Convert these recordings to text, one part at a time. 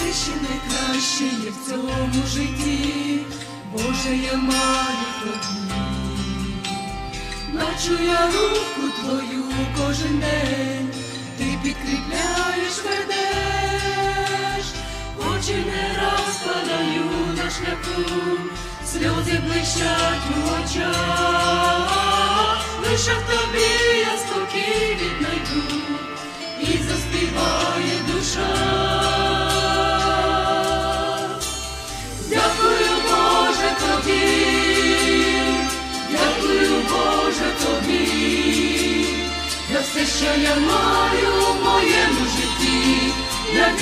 найкраще, найкраще є в цьому житті, Боже, я маю тобі. Начу я руку твою кожен день, ти підкріпляєш, ведеш, очі не раз падаю на шляху, сльози блищать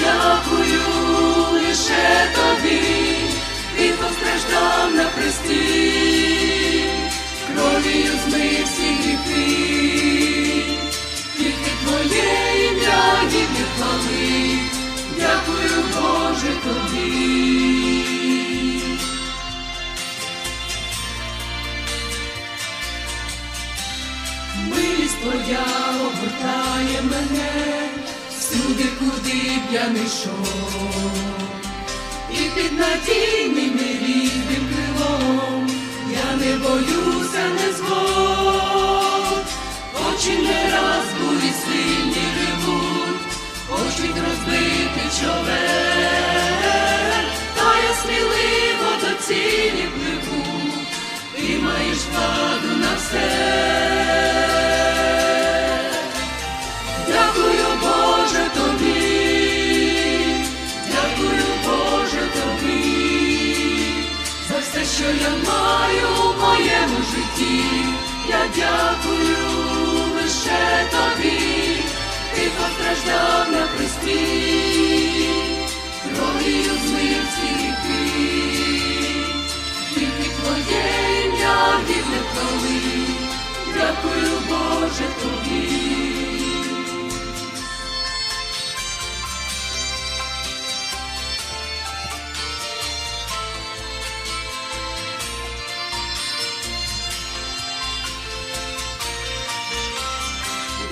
дякую лише тобі, ти постраждав на хресті, кров'ю змив всі гріхи, тільки твоє ім'я гідне хвали, дякую, Боже, тобі. Милість твоя обертає мене всюди, куди б я не йшов. І під надійним і рідним крилом я не боюся дякую, Боже, тобі.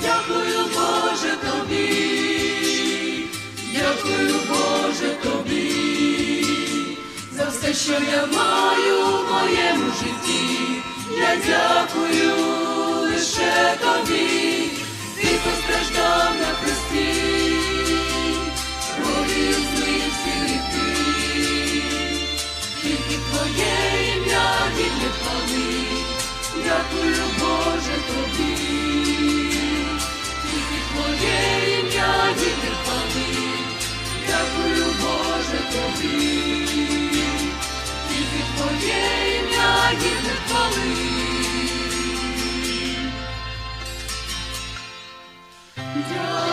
Дякую, Боже, тобі, дякую, Боже, тобі, за все, що я маю в моєму житті, я дякую лише тобі, ти постраждав на хресті, кров'ю змив всі гріхи, тільки твоє ім'я гідне хвали, дякую, Боже, тобі. Тільки твоє ім'я гідне хвали, дякую, Боже, тобі. Тільки твоє ім'я гідне хвали. Дякую.